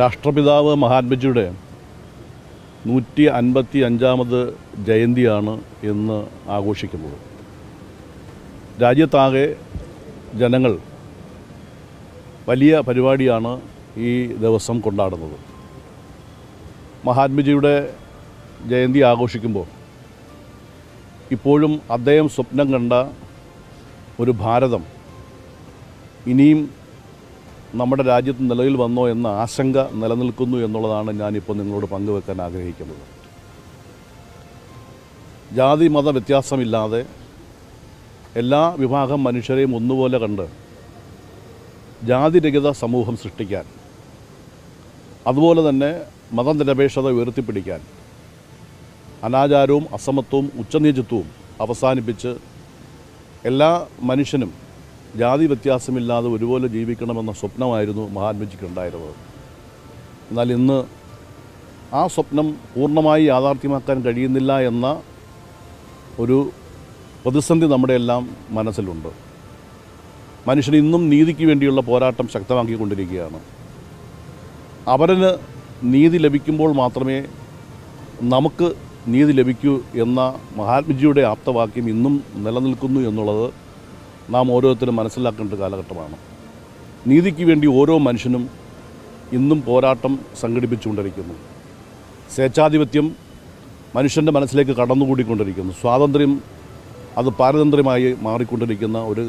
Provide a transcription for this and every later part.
രാഷ്ട്രപിതാവ് മഹാത്മജിയുടെ നൂറ്റി അൻപത്തി അഞ്ചാമത് ജയന്തിയാണ് ഇന്ന് ആഘോഷിക്കുന്നത്. രാജ്യത്താകെ ജനങ്ങൾ വലിയ പരിപാടിയാണ് ഈ ദിവസം കൊണ്ടാടുന്നത്. മഹാത്മജിയുടെ ജയന്തി ആഘോഷിക്കുമ്പോൾ ഇപ്പോഴും അദ്ദേഹം സ്വപ്നം കണ്ട ഒരു ഭാരതം ഇനിയും നമ്മുടെ രാജ്യത്ത് നിലവിൽ വന്നോ എന്ന ആശങ്ക നിലനിൽക്കുന്നു എന്നുള്ളതാണ് ഞാനിപ്പോൾ നിങ്ങളോട് പങ്കുവെക്കാൻ ആഗ്രഹിക്കുന്നത്. ജാതി മത വ്യത്യാസമില്ലാതെ എല്ലാ വിഭാഗം മനുഷ്യരെയും ഒന്നുപോലെ കണ്ട് ജാതിരഹിത സമൂഹം സൃഷ്ടിക്കാൻ അതുപോലെ തന്നെ മതനിരപേക്ഷത ഉയർത്തിപ്പിടിക്കാൻ അനാചാരവും അസമത്വവും ഉച്ചനീചത്വവും അവസാനിപ്പിച്ച് എല്ലാ മനുഷ്യനും ജാതി വ്യത്യാസമില്ലാതെ ഒരുപോലെ ജീവിക്കണമെന്ന സ്വപ്നമായിരുന്നു മഹാത്മജിക്കുണ്ടായിരുന്നത് എന്നാൽ ഇന്ന് ആ സ്വപ്നം പൂർണമായി യാഥാർത്ഥ്യമാക്കാൻ കഴിയുന്നില്ല എന്ന ഒരു പ്രതിസന്ധി നമ്മുടെ എല്ലാം മനസ്സിലുണ്ട്. മനുഷ്യൻ ഇന്നും നീതിക്ക് വേണ്ടിയുള്ള പോരാട്ടം ശക്തമാക്കിക്കൊണ്ടിരിക്കുകയാണ്. അവരന് നീതി ലഭിക്കുമ്പോൾ മാത്രമേ നമുക്ക് നീതി ലഭിക്കൂ എന്ന മഹാത്മജിയുടെ ആപ്തവാക്യം ഇന്നും നിലനിൽക്കുന്നു എന്നുള്ളത് നാം ഓരോരുത്തരും മനസ്സിലാക്കേണ്ട കാലഘട്ടമാണ്. നീതിക്ക് വേണ്ടി ഓരോ മനുഷ്യനും ഇന്നും പോരാട്ടം സംഘടിപ്പിച്ചുകൊണ്ടിരിക്കുന്നു. സ്വേച്ഛാധിപത്യം മനുഷ്യന്റെ മനസ്സിലേക്ക് കടന്നുകൂടിക്കൊണ്ടിരിക്കുന്നു. സ്വാതന്ത്ര്യം അത് പാരതന്ത്ര്യമായി മാറിക്കൊണ്ടിരിക്കുന്ന ഒരു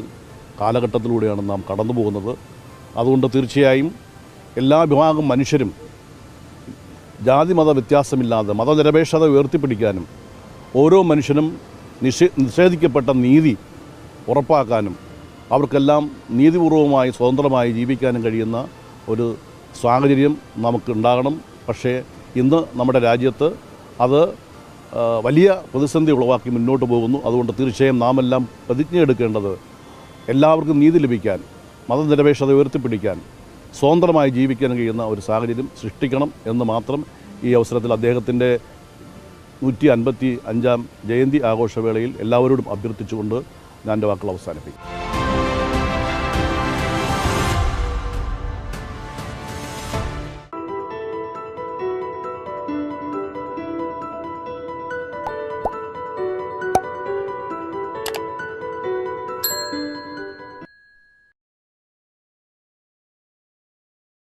കാലഘട്ടത്തിലൂടെയാണ് നാം കടന്നു പോകുന്നത് അതുകൊണ്ട് തീർച്ചയായും എല്ലാ വിഭാഗം മനുഷ്യരും ജാതി മത വ്യത്യാസമില്ലാതെ മതനിരപേക്ഷത ഉയർത്തിപ്പിടിക്കാനും ഓരോ മനുഷ്യനും നിഷേ നിഷേധിക്കപ്പെട്ട നീതി ഉറപ്പാക്കാനും അവർക്കെല്ലാം നീതിപൂർവമായി സ്വതന്ത്രമായി ജീവിക്കാനും കഴിയുന്ന ഒരു സാഹചര്യം നമുക്കുണ്ടാകണം. പക്ഷേ ഇന്ന് നമ്മുടെ രാജ്യത്ത് അത് വലിയ പ്രതിസന്ധി ഉളവാക്കി മുന്നോട്ട് പോകുന്നു. അതുകൊണ്ട് തീർച്ചയായും നാം എല്ലാം പ്രതിജ്ഞയെടുക്കേണ്ടത് എല്ലാവർക്കും നീതി ലഭിക്കാൻ മതനിരപേക്ഷത ഉയർത്തിപ്പിടിക്കാൻ സ്വതന്ത്രമായി ജീവിക്കാൻ കഴിയുന്ന ഒരു സാഹചര്യം സൃഷ്ടിക്കണം എന്ന് മാത്രം ഈ അവസരത്തിൽ അദ്ദേഹത്തിന്റെ നൂറ്റി അൻപത്തി അഞ്ചാം ജയന്തി ആഘോഷവേളയിൽ എല്ലാവരോടും അഭ്യർത്ഥിച്ചുകൊണ്ട് ഞാൻ എൻ്റെ വാക്കുകൾ അവസാനിപ്പിക്കും